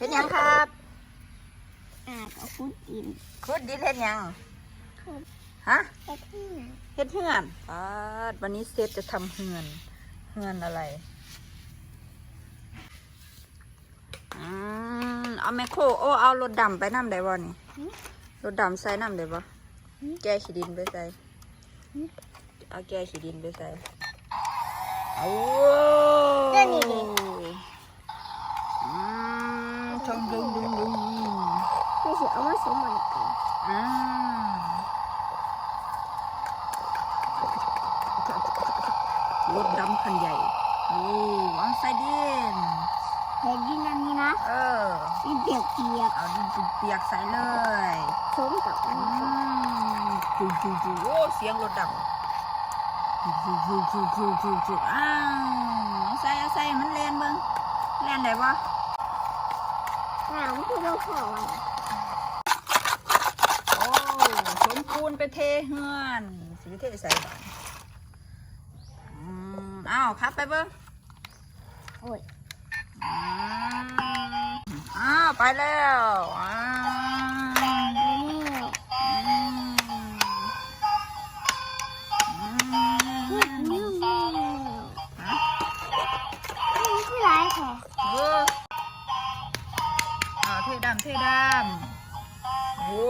เฮ็ดหยังครับอ่าก็พูดกินขุดดินเฮ็ดหยังขุดฮะแค่ที่ไหนเฮ็ดเฮือนปาดวันนี้เซฟจะทำเฮือนเฮือนอะไรอืมเอาแมคโครโอ้เอารถดำไปน้ำได้บ่นี่รถดำใส่น้ำได้บ่แกขี้ดินไปใส่เอาแกขี้ดินไปใส่โอ้เจ้านี่ดิอื มชงดุงดุงดุงไม่ใช่เอามาสมมันกันอ่ารถดำคันใหญ่โอ้วางใส่ดินเห็นดินอันนี้นะ เออดินเปียกเปียกเอาดินเปียกๆใส่เลยๆสมกับอันอืนี้มจูจูจูโอ้เสียงรถดังจูจูจูจูจูจูจูอ้าวเอาใส่เอาใส่มันแลนเบิ่งแลนได้ปะ หนาวคือเราขอวันโอ้สมคูณไปเทเฮือนสีเทใส่บ้านอืมอ้าวครับไปเบิ่งโอ้ยอืมอ้าวไปแล้วอ้า ดำเทดำโอ้